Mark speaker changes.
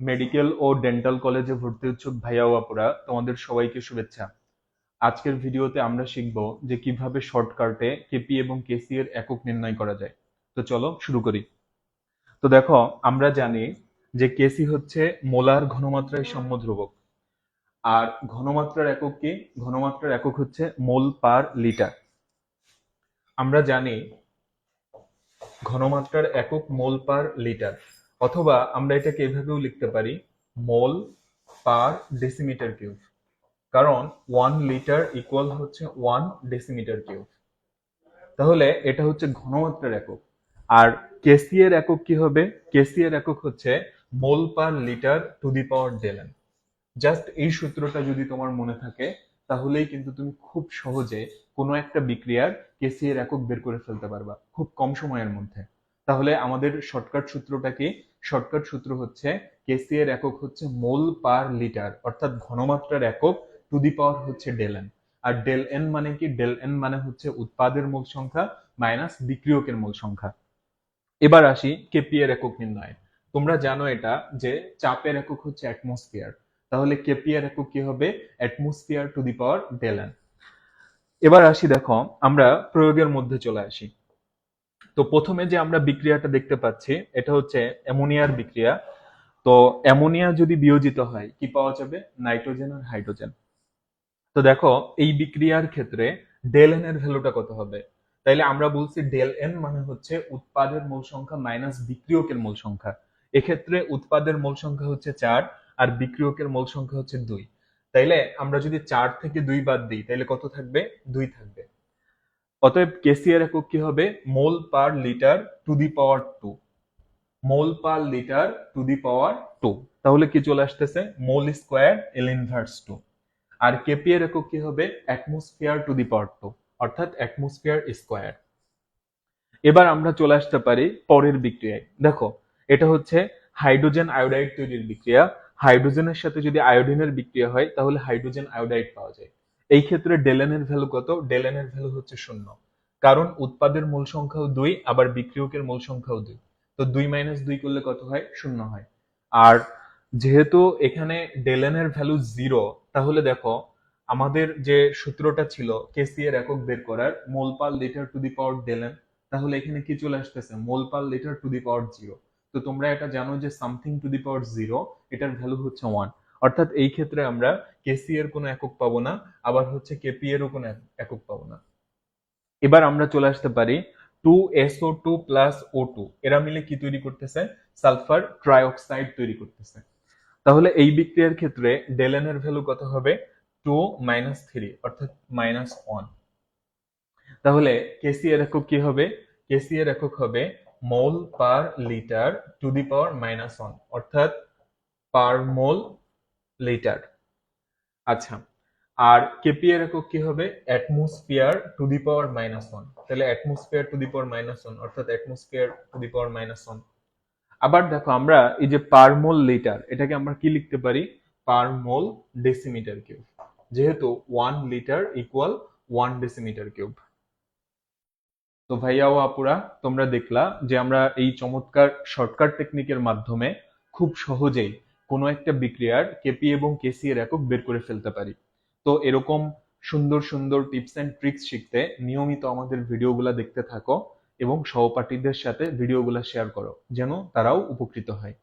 Speaker 1: Medical ও dental কলেজে ভর্তি ইচ্ছুক ভাইয়া আপুরা, তোমাদের সবাইকে শুভেচ্ছা। আজকের ভিডিওতে আমরা শিখব যে কীভাবে শর্টকাটে কেপি এবং কেসি এর একক নির্ণয় করা যায়। তো চলো শুরু করি। তো দেখো, আমরা জানি যে কেসি হচ্ছে মোলার ঘনমাত্রায় সম্য ধ্রুবক। আর ঘনমাত্রার একক কি? ঘনমাত্রার একক হচ্ছে মোল পার লিটার। আমরা জানি ঘনমাত্রার একক মোল পার লিটার। অথবা আমরা এটাকে এভাবেও লিখতে পারি, মোল পার ডেসিমিটার কিউব কারণ ওয়ান লিটার ইকুয়াল হচ্ছে ওয়ান ডেসিমিটার কিউব তাহলে এটা হচ্ছে ঘনমাত্রার একক। আর কেসি এর একক কি হবে? কেসি এর একক হচ্ছে mole per litre to the power del n just এই সূত্রটা যদি তোমার মনে থাকে, তাহলেই কিন্তু তুমি খুব সহজে কোনো একটা বিক্রিয়ার কেসি এর একক বের করে ফেলতে পারবা, খুব কম সময়ের মধ্যে। তাহলে আমাদের শর্টকাট সূত্রটা কি? শর্টকাট সূত্র হচ্ছে কেসি এর একক হচ্ছে মোল পার লিটার, অর্থাৎ ঘনমাত্রার একক টু দি পাওয়ার হচ্ছে ডেল এন আর ডেল এন মানে কি? ডেল এন মানে হচ্ছে উৎপাদের মোল সংখ্যা মাইনাস বিক্রিয়কের মোল সংখ্যা। এবার আসি কেপি এর একক নির্ণয়। তোমরা জানো এটা যে চাপের একক হচ্ছে অ্যাটমসফিয়ার তাহলে কেপি এর একক কি হবে? Atmosphere to the power del n এবার আসি দেখো, আমরা প্রয়োগের মধ্যে চলে আসি। তো প্রথমে যে আমরা বিক্রিয়াটা দেখতে পাচ্ছি, এটা হচ্ছে অ্যামোনিয়ার বিক্রিয়া। তো অ্যামোনিয়া যদি বিয়োজিত হয়, কি পাওয়া যাবে? নাইট্রোজেন আর হাইড্রোজেন। তো দেখো, এই বিক্রিয়ার ক্ষেত্রে ডেল এন এর ভ্যালুটা কত হবে? তাইলে আমরা বলছি ডেল এন মানে হচ্ছে উৎপাদের মূল সংখ্যা মাইনাস বিক্রিয়কের মূল সংখ্যা। এক্ষেত্রে উৎপাদের মূল সংখ্যা হচ্ছে চার আর বিক্রিয়কের মূল সংখ্যা হচ্ছে দুই। তাইলে আমরা যদি চার থেকে দুই বাদ দিই, তাইলে কত থাকবে? দুই থাকবে। অতএব কেসি এর একক কি হবে? Mole per litre to the power two. Mole per litre to the power two. তাহলে কি চলে আসতেছে? Mole square L inverse two. আর কেপি এর একক কি হবে? Atmosphere to the power two. অর্থাৎ অ্যাটমসফিয়ার স্কোয়ার। এবার আমরা চলে আসতে পারি পরের বিক্রিয়ায়। দেখো, এটা হচ্ছে হাইড্রোজেন আয়োডাইড তৈরির বিক্রিয়া। হাইড্রোজেনের সাথে যদি আয়োডিনের বিক্রিয়া হয়, তাহলে হাইড্রোজেন আয়োডাইড পাওয়া যায়। এই ক্ষেত্রে ডেলেনের ভ্যালু কত? ডেলেনের ভ্যালু হচ্ছে শূন্য। কারণ উৎপাদের মূল সংখ্যাও দুই, আবার বিক্রিয়কের মূল সংখ্যাও দুই। তো দুই মাইনাস দুই করলে কত হয়? শূন্য হয়। আর যেহেতু এখানে ডেলেনের ভ্যালু জিরো তাহলে দেখো, আমাদের যে সূত্রটা ছিল কেসি এর একক বের করার, mole per litre to the power del n, তাহলে এখানে কি চলে আসতেছে? Mole per litre to the power zero তো তোমরা এটা জানো যে something to the power zero এটার ভ্যালু হচ্ছে ওয়ান অর্থাৎ এই ক্ষেত্রে আমরা কেসি এর কোনো একক পাবো না, আবার হচ্ছে কেপি এরও কোনো একক পাবো না। এবার আমরা চলে আসতে পারি two S O two plus O two এরা মিলে কি তৈরি করতেছে? সালফার ট্রাইঅক্সাইড তৈরি করতেছে। তাহলে এই বিক্রিয়ার ক্ষেত্রে ডেলেন এর ভ্যালু কত হবে? টু মাইনাস থ্রি অর্থাৎ মাইনাস ওয়ান তাহলে কেসি এর একক কি হবে? কেসি এর একক হবে mole per litre to the power minus one অর্থাৎ পার মোল লিটার আচ্ছা আর কেপি এর একক কি হবে? Atmosphere to the power minus one তাহলে atmosphere to the power minus one অর্থাৎ atmosphere to the power minus one আবার দেখো, আমরা এই যে পার মোল লিটার এটাকে আমরা কি লিখতে পারি? পার মোল ডেসিমিটার কিউব যেহেতু one litre equal one decimetre cube তো ভাইয়া ও আপুরা, তোমরা দেখলা যে আমরা এই চমৎকার শর্টকাট টেকনিকের মাধ্যমে খুব সহজেই কোনো একটা বিক্রিয়ার কেপি এবং কেসি এর একক বের করে ফেলতে পারি। তো এরকম সুন্দর সুন্দর টিপস অ্যান্ড ট্রিক্স শিখতে নিয়মিত আমাদের ভিডিওগুলো দেখতে থাকো এবং সহপাঠীদের সাথে ভিডিওগুলো শেয়ার করো, যেন তারাও উপকৃত হয়।